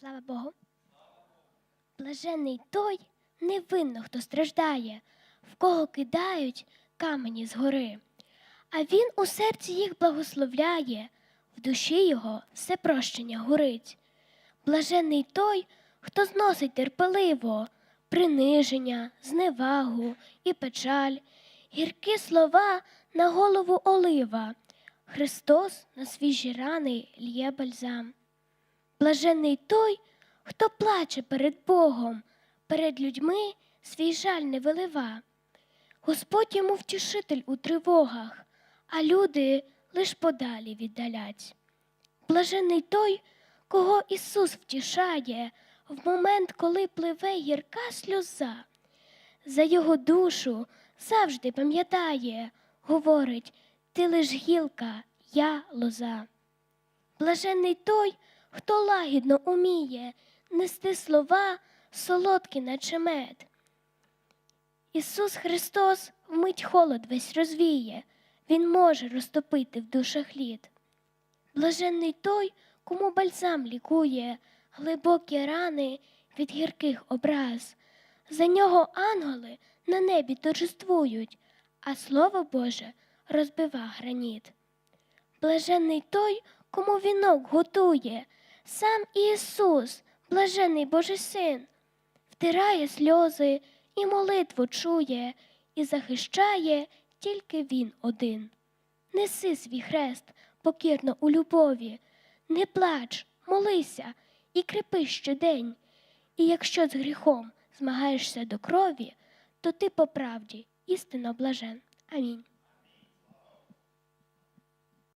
Слава Богу. Блажений той невинно, хто страждає, в кого кидають камені з гори. А він у серці їх благословляє, в душі його все прощення горить. Блажений той, хто зносить терпеливо приниження, зневагу і печаль, гіркі слова на голову олива. Христос на свіжі рани лє бальзам. Блажений той, хто плаче перед Богом, перед людьми свій жаль не вилива. Господь йому втішитель у тривогах, а люди лиш подалі віддалять. Блажений той, кого Ісус втішає в момент, коли пливе гірка сльоза. За його душу завжди пам'ятає, говорить, ти лиш гілка, я лоза. Блажений той, хто лагідно уміє нести слова солодкі, наче мед. Ісус Христос вмить холод весь розвіє, Він може розтопити в душах лід. Блаженний той, кому бальзам лікує глибокі рани від гірких образ. За нього ангели на небі торжествують, а Слово Боже розбива граніт. Блаженний той, кому вінок готує, сам Ісус, блажений Божий Син, втирає сльози і молитву чує, і захищає тільки Він один. Неси свій хрест покірно у любові, не плач, молися і крепи щодень. І якщо з гріхом змагаєшся до крові, то ти по правді істинно блажен. Амінь.